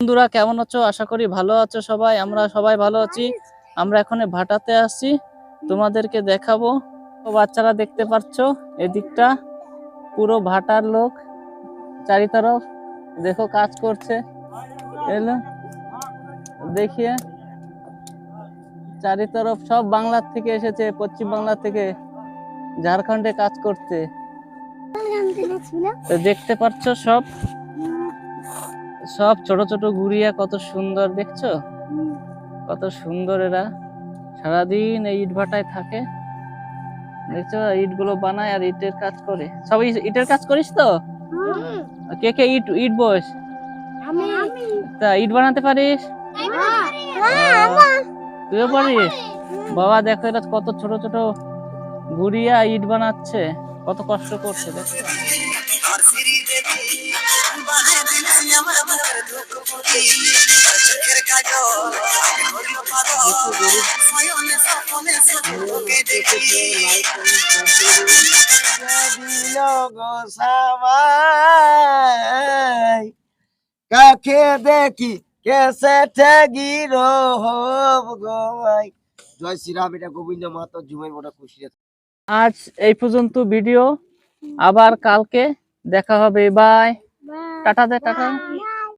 বন্ধুরা কেমন আছো? আশা করি ভালো আছো সবাই। আমরা সবাই ভালো আছি। আমরা এখন ভাটাতে আসছি। তোমাদেরকে দেখাবো। বাচ্চারা দেখতে পাচ্ছ এদিকটা পুরো ভাটার লোক। চারি তরফ দেখো কাজ করছে। এলো দেখিয়ে। চারি তরফ সব বাংলার থেকে এসেছে পশ্চিম বাংলা থেকে। ঝাড়খণ্ডে কাজ করতে দেখতে পাচ্ছ সব। সব ছোট ছোট গুড়িয়া কত সুন্দর দেখছ? কত সুন্দর এরা। সারাদিন এই ইট ভাটায় থাকে। দেখছ ইটগুলো বানায় আর ইটের কাজ করে। সব ইটের কাজ করিস তো? কে কে ইট ইট বস? তা ইট বানাতে পারিস? তুইও পারিস? বাবা দেখো এরা কত ছোট ছোট গুড়িয়া ইট বানাচ্ছে। কত কষ্ট করছে কাকে দেখি? কেসে জয় শ্রীরাম এটা গোবিন্দ মাতা জুমের মোটা খুশি আজ এই পর্যন্ত ভিডিও আবার কালকে দেখা হবে বাই। Tata they tata.